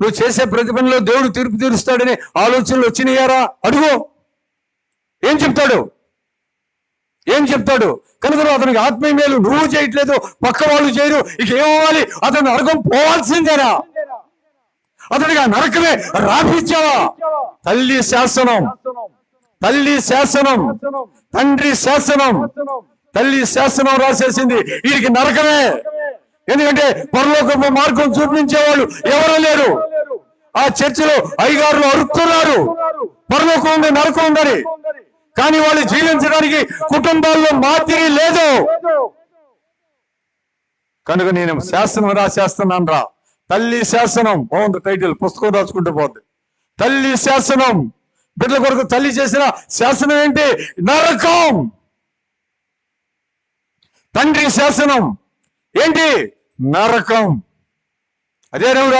నువ్వు చేసే ప్రతి పనిలో దేవుడు తీర్పు తీరుస్తాడనే ఆలోచనలు వచ్చినాయారా? అడుగు. ఏం చెప్తాడు? ఏం చెప్తాడు? కనుక అతనికి ఆత్మీయ మేలు నువ్వు చేయట్లేదు పక్క వాళ్ళు చేయరు ఇక ఏమవ్వాలి? అతను నరకం పోవాల్సిందేనా అతనికి ఆ నరకమే రాపించావా తల్లి శాసనం. తల్లి శాసనం. తండ్రి శాసనం. తల్లి శాసనం రాసేసింది. వీరికి నరకమే. ఎందుకంటే పరలోకపు మార్గం చూపించేవాళ్ళు ఎవరూ లేరు. ఆ చర్చిలో అయ్యగారులు అరుక్కున్నారు. పరలోకం ఉంది నరకం ఉందని. కానీ వాళ్ళు జీవించడానికి కుటుంబాల్లో మాదిరి లేదు. కనుక నేను శాసనం రాసేస్తున్నాను రా. తల్లి శాసనం బాగుంది టైటిల్ పుస్తకం రాసుకుంటూ పోద్ది. తల్లి శాసనం బిడ్డల కొరకు తల్లి చేసిన శాసనం ఏంటి? నరకం. తండ్రి శాసనం ఏంటి? నరకం. అదే రాసి